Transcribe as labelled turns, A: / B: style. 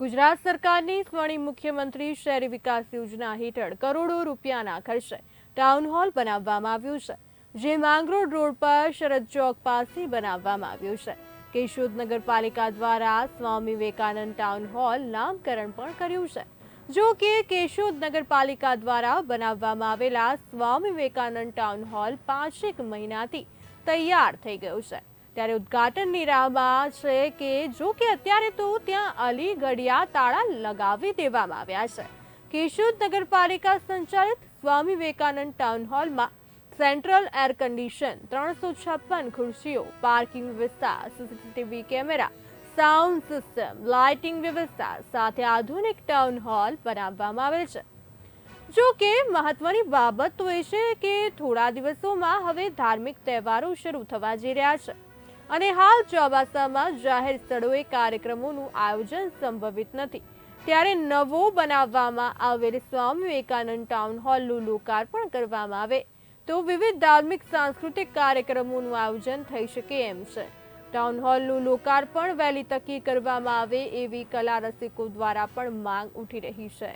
A: ગુજરાત સરકારની સ્વર્ણિમ મુખ્યમંત્રી શહેરી વિકાસ યોજના હેઠળ કરોડો રૂપિયાના ખર્ચે ટાઉન હોલ બનાવવામાં આવ્યું છે, જે માંગરોળ રોડ પર શરદ ચોક પાસે બનાવવામાં આવ્યું છે. કેશોદ નગરપાલિકા દ્વારા સ્વામી વિવેકાનંદ ટાઉન હોલ નામકરણ પણ કર્યું છે. જો કે કેશોદ નગરપાલિકા દ્વારા બનાવવામાં આવેલા સ્વામી વિવેકાનંદ ટાઉન હોલ પાંચેક મહિનાથી તૈયાર થઈ ગયું છે. ત્યારે ઉદ્ઘાટનની રાહમાં છે કે જો કે અત્યારે તો ત્યાં અલી ગડિયા તાળા લગાવી દેવામાં આવ્યા છે. કેશોદ નગરપાલિકા સંચાલિત સ્વામી વિવેકાનંદ ટાઉન હોલમાં સેન્ટ્રલ એર કન્ડિશન ત્રણસો છપ્પન ખુરશીઓ પાર્કિંગ વ્યવસ્થા, CCTV camera sound system lighting વ્યવસ્થા સાથે આધુનિક ટાઉન હોલ બનાવવામાં આવેલ છે. જો કે મહત્વની બાબત તો એ છે કે થોડા દિવસોમાં હવે ધાર્મિક તહેવારો શરૂ થવા જઈ રહ્યા છે. અને હાલ ચોમાસામાં જાહેર સ્થળોએ કાર્યક્રમોનું આયોજન સંભવિત નથી. ત્યારે નવો બનાવવામાં આવેલ સ્વામી વિવેકાનંદ ટાઉન હોલનું લોકાર્પણ કરવામાં આવે. તો વિવિધ ધાર્મિક સાંસ્કૃતિક કાર્યક્રમોનું આયોજન થઈ શકે એમ છે. ટાઉન હોલનું લોકાર્પણ વહેલી તકી કરવામાં આવે એવી કલા રસિકો દ્વારા પણ માંગ ઉઠી રહી છે.